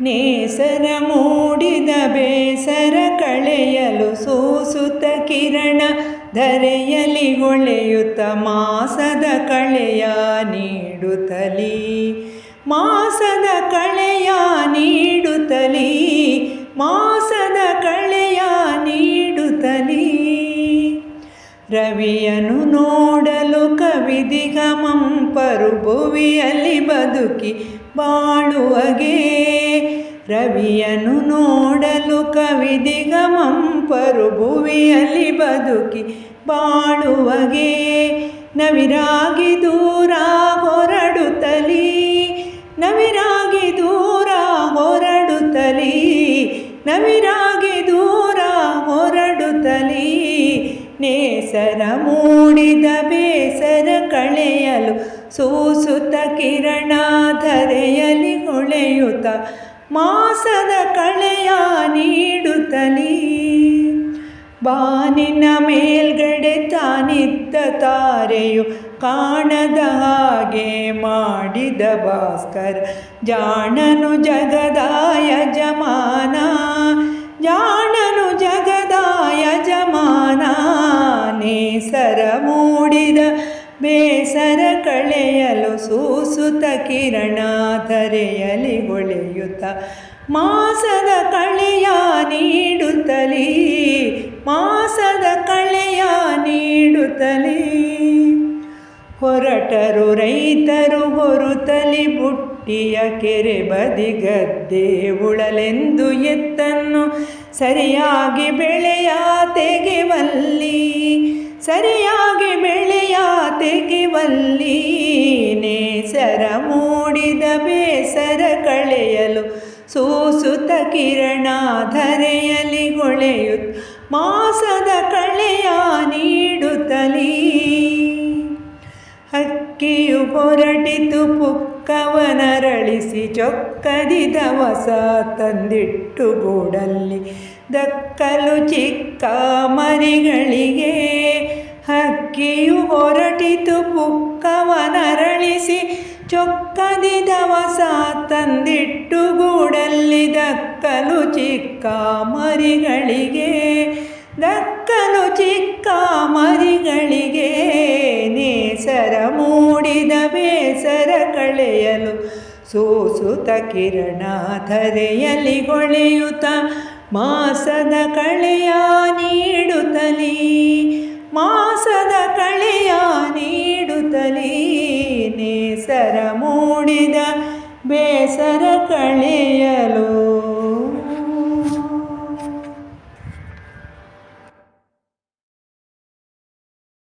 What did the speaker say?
ನೇಸರ ಮೂಡಿದ ಬೇಸರ ಕಳೆಯಲು ಸೂಸುತ ಕಿರಣ ಧರೆಯಲಿ ಹೊಳೆಯುತ್ತ ಮಾಸದ ಕಳೆಯ ನೀಡುತ್ತಲೀ, ಮಾಸದ ಕಳೆಯ ನೀಡುತ್ತಲೀ, ಮಾಸದ ಕಳೆಯ ನೀಡುತ್ತಲೀ. ರವಿಯನು ನೋಡಲು ಕವಿದಿಗಮಂಪರು ಭುವಿಯಲ್ಲಿ ಬದುಕಿ ಬಾಳುವಗೆ ರವಿಯನು ನೋಡಲು ಕವಿದಿಗಮಂಪರು ಭುವಿಯಲ್ಲಿ ಬದುಕಿ ಬಾಳುವಗೆ ನವಿರಾಗಿ ದೂರ ಹೊರಡುತ್ತಲಿ, ನವಿರಾಗಿ ದೂರ ಹೊರಡುತ್ತಲೀ, ನವಿರಾಗಿ ದೂರ ಹೊರಡುತ್ತಲಿ, ನೇಸರ ಮೂಡಿದ ಬೇಸರ ಕಳೆಯಲು ಸೂಸುತ್ತ ಕಿರಣ ಧರೆಯಲಿ ಹೊಳೆಯುತ್ತ ಮಾಸದ ಕಳೆಯ ನೀಡುತ್ತಲೀ. ಬಾನಿನ ಮೇಲ್ಗಡೆ ತಾನಿದ್ದ ತಾರೆಯು ಕಾಣದ ಹಾಗೆ ಮಾಡಿದ ಭಾಸ್ಕರ್ ಜಾಣನು ಜಗದಾಯ ಬೇಸರ ಕಳೆಯಲು ಸೂಸುತ ಕಿರಣ ಧರೆಯಲಿ ಹೊಳೆಯುತ್ತ. ಮಾಸದ ಕಳೆಯ ನೀಡುತ್ತಲೀ, ಮಾಸದ ಕಳೆಯ ನೀಡುತ್ತಲೀ. ಹೊರಟರು ರೈತರು ಹೊರುತಲಿ ಬುಟ್ಟಿಯ ಕೆರೆ ಬದಿ ಗದ್ದೆ ಉಳಲೆಂದು ಎತ್ತನ್ನು ಸರಿಯಾಗಿ ಬೆಳೆಯ ತೆಗೆವಲ್ಲಿ ತೆಗೆವಲ್ಲಿ ನೇಸರ ಮೂಡಿದ ಬೇಸರ ಕಳೆಯಲು ಸೂಸುತ ಕಿರಣ ಧರೆಯಲಿ ಹೊಳೆಯುತ್ತ ಮಾಸದ ಕಳೆಯ ನೀಡುತ್ತಲೀ. ಹಕ್ಕಿಯು ಹೊರಟಿತು ಪುಕ್ಕವನರಳಿಸಿ ಚೊಕ್ಕದಿ ದವಸ ತಂದಿಟ್ಟು ಗೂಡಲ್ಲಿ ದಕ್ಕಲು ಚಿಕ್ಕ ಮರಿಗಳಿಗೆ ಚೊಕ್ಕದಿ ದವಸ ತಂದಿಟ್ಟು ಗೂಡಲ್ಲಿ ದಕ್ಕಲು ಚಿಕ್ಕ ಮರಿಗಳಿಗೆ ದಕ್ಕಲು ಚಿಕ್ಕ ಮರಿಗಳಿಗೆ ನೇಸರ ಮೂಡಿದ ಬೇಸರ ಕಳೆಯಲು ಸೂಸುತ ಕಿರಣ ಧರೆಯಲ್ಲಿ ಹೊಳೆಯುತ್ತ ಮಾಸದ ಕಳೆಯ ನೀಡುತ್ತಲೀ ನೇಸರ ಮೂಡಿದ ಬೇಸರ ಕಳೆಯಲು